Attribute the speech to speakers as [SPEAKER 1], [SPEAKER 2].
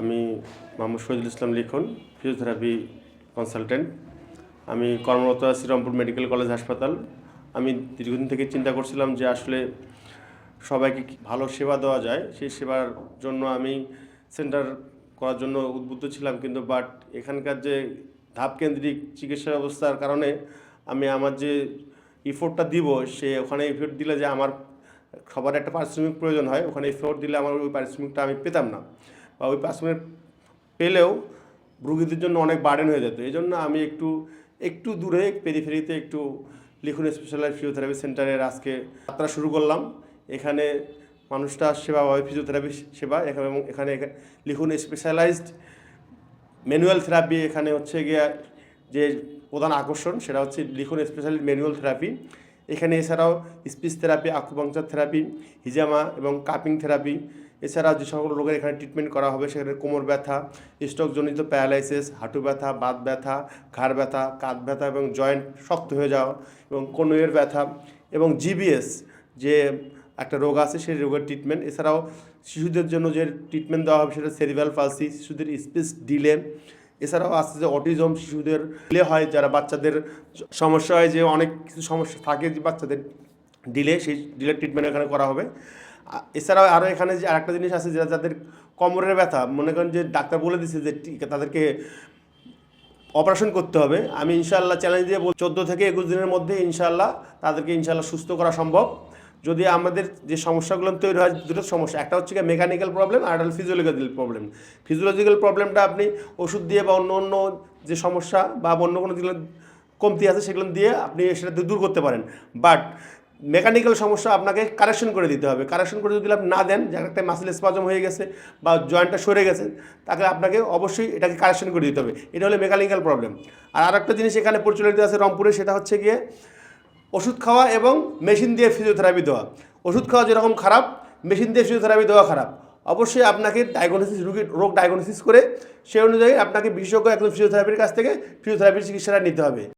[SPEAKER 1] আমি Mohammad Shahidul Islam Likhon physiotherapy consultant আমি কর্মরত আছি রংপুর মেডিকেল কলেজ হাসপাতাল। আমি দীর্ঘদিন থেকে চিন্তা করছিলাম যে আসলে সবাইকে ভালো সেবা দেওয়া যায়? সেই সেবার জন্য আমি সেন্টার করার জন্য উদ্বুদ্ধ ছিলাম কিন্তু বাট এখানকার যে ধাপকেন্দ্রিক চিকিৎসা ব্যবস্থার কারণে আমি আমার যে ইফোর্টটা দিব, সে ওখানে ইফোর্ট দিলে যে আমার সবার একটা পারিশ্রমিক প্রয়োজন হয়, ওখানে ইফোর্ট দিলে আমার ওই পারিশ্রমিকটা আমি পেতাম না। বা ওই পারিশ্রমিক পেলেও রুগীদের জন্য অনেক বার্ডেন হয়ে যেত। এই জন্য আমি একটু একটু দূরে পেরিফেরিতে একটু লিখুন স্পেশালাইজ ফিজিওথেরাপি সেন্টারের আজকে যাত্রা শুরু করলাম। এখানে মানুষটা সেবা হয় ফিজিওথেরাপি সেবা, এখানে এবং এখানে এখা- লিখুন স্পেশালাইজড ম্যানুয়াল থেরাপি এখানে হচ্ছে গিয়ে যে প্রধান আকর্ষণ, সেটা হচ্ছে লিখুন স্পেশাল ম্যানুয়াল থেরাপি এখানে এছাড়াও স্পিচ থেরাপি আকুপাংচার থেরাপি হিজামা এবং কাপিং থেরাপি এছাড়াও যে সকল রোগের এখানে ট্রিটমেন্ট করা হবে, সেখানে কোমর ব্যথা স্ট্রোকজনিত প্যারালাইসিস হাঁটু ব্যথা, বাত ব্যথা, ঘাড় ব্যথা, কাঁধ ব্যথা এবং জয়েন্ট শক্ত হয়ে যাওয়া এবং কনুয়ের ব্যথা এবং জিবিএস যে একটা রোগ আছে, সেই রোগের ট্রিটমেন্ট এছাড়াও শিশুদের জন্য যে ট্রিটমেন্ট দেওয়া হবে, সেটা সেরিভাল পালসি শিশুদের স্পিচ ডিলে এছাড়াও আসছে যে অটিজম শিশুদের ডিলে হয়, যারা বাচ্চাদের সমস্যা হয়, যে অনেক কিছু সমস্যা থাকে যে বাচ্চাদের ডিলে সেই ডিলের ট্রিটমেন্ট এখানে করা হবে। এছাড়াও আরও এখানে যে আরেকটা জিনিস আছে যেটা যাদের কোমরের ব্যথা, মনে করেন যে ডাক্তার বলে দিচ্ছে যে তাদেরকে অপারেশন করতে হবে। আমি ইনশাল্লাহ চ্যালেঞ্জ দিয়ে চোদ্দ থেকে একুশ দিনের মধ্যে ইনশাল্লাহ তাদেরকে ইনশাল্লাহ সুস্থ করা সম্ভব। যদি আমাদের যে সমস্যাগুলো তৈরি হয়, দুটো সমস্যা, একটা হচ্ছে মেকানিক্যাল প্রবলেম আর একটা ফিজিওলজিক্যাল প্রবলেম ফিজিওলজিক্যাল প্রবলেমটা আপনি ওষুধ দিয়ে বা অন্য অন্য যে সমস্যা বা অন্য কোনো যেগুলো কমতি আছে সেগুলো দিয়ে আপনি সেটা দূর করতে পারেন। বাট মেকানিক্যাল সমস্যা আপনাকে কারেকশন করে দিতে হবে। কারেকশন করে যদি আপনি না দেন যে একটা মাসেল স্পাজম হয়ে গেছে বা জয়েন্টটা সরে গেছে, তাকে আপনাকে অবশ্যই এটাকে কারেকশন করে দিতে হবে। এটা হলো মেকানিক্যাল প্রবলেম। আর আরেকটা জিনিস এখানে প্রচলিত আছে রংপুরে, সেটা হচ্ছে গিয়ে ওষুধ খাওয়া এবং মেশিন দিয়ে ফিজিওথেরাপি দেওয়া। ওষুধ খাওয়া যেরকম খারাপ, মেশিন দিয়ে ফিজিওথেরাপি দেওয়া খারাপ। অবশ্যই আপনাকে ডায়াগনোসিস রোগীর রোগ ডায়াগনোসিস করে, সেই অনুযায়ী আপনাকে বিশেষজ্ঞ একজন ফিজিওথেরাপির কাছ থেকে ফিজিওথেরাপির চিকিৎসাটা নিতে হবে।